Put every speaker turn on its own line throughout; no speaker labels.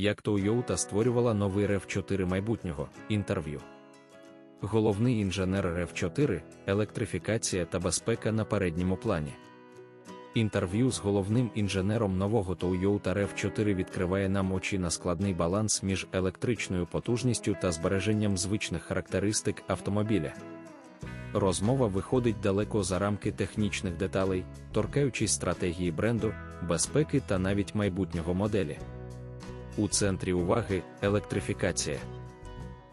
як Toyota створювала новий RAV4 майбутнього інтерв'ю. Головний інженер RAV4 електрифікація та безпека на передньому плані. Інтерв'ю з головним інженером нового Toyota RAV4 відкриває нам очі на складний баланс між електричною потужністю та збереженням звичних характеристик автомобіля. Розмова виходить далеко за рамки технічних деталей, торкаючись стратегії бренду, безпеки та навіть майбутнього моделі. У центрі уваги електрифікація.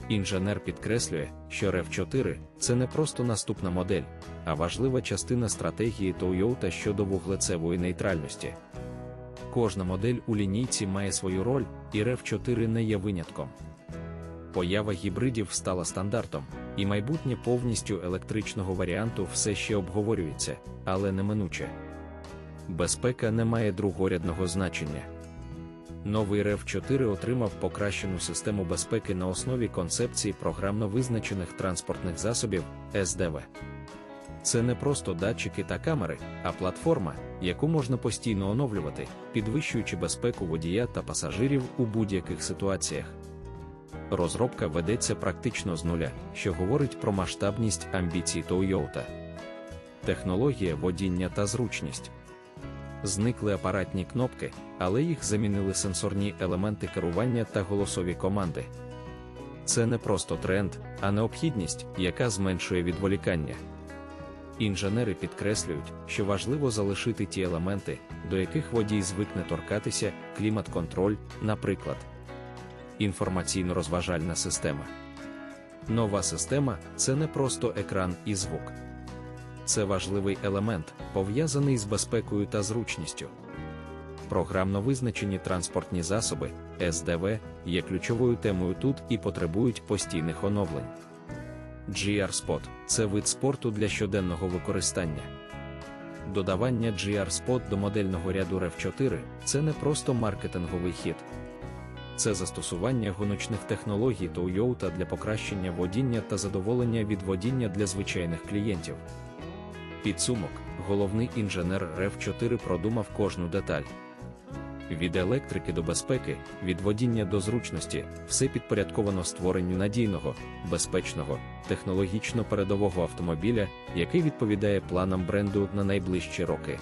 Інженер підкреслює, що RAV4 – це не просто наступна модель, а важлива частина стратегії Toyota щодо вуглецевої нейтральності. Кожна модель у лінійці має свою роль, і RAV4 не є винятком. Поява гібридів стала стандартом, і майбутнє повністю електричного варіанту все ще обговорюється, але неминуче. Безпека не має другорядного значення. Новий REV4 отримав покращену систему безпеки на основі концепції програмно визначених транспортних засобів SDV. Це не просто датчики та камери, а платформа, яку можна постійно оновлювати, підвищуючи безпеку водія та пасажирів у будь-яких ситуаціях. Розробка ведеться практично з нуля, що говорить про масштабність амбіцій Toyota. Технологія водіння та зручність. Зникли апаратні кнопки, але їх замінили сенсорні елементи керування та голосові команди. Це не просто тренд, а необхідність, яка зменшує відволікання. Інженери підкреслюють, що важливо залишити ті елементи, до яких водій звикне торкатися, клімат-контроль, наприклад, інформаційно-розважальна система. Нова система це не просто екран і звук. Це важливий елемент, пов'язаний з безпекою та зручністю. Програмно визначені транспортні засоби СДВ є ключовою темою тут і потребують постійних оновлень. GR-Spot – це вид спорту для щоденного використання. Додавання GR-Spot до модельного ряду REV4 це не просто маркетинговий хід. Це застосування гоночних технологій Toyota для покращення водіння та задоволення від водіння для звичайних клієнтів. Підсумок, головний інженер РФ 4 продумав кожну деталь. Від електрики до безпеки, від водіння до зручності, все підпорядковано створенню надійного, безпечного, технологічно передового автомобіля, який відповідає планам бренду на найближчі роки.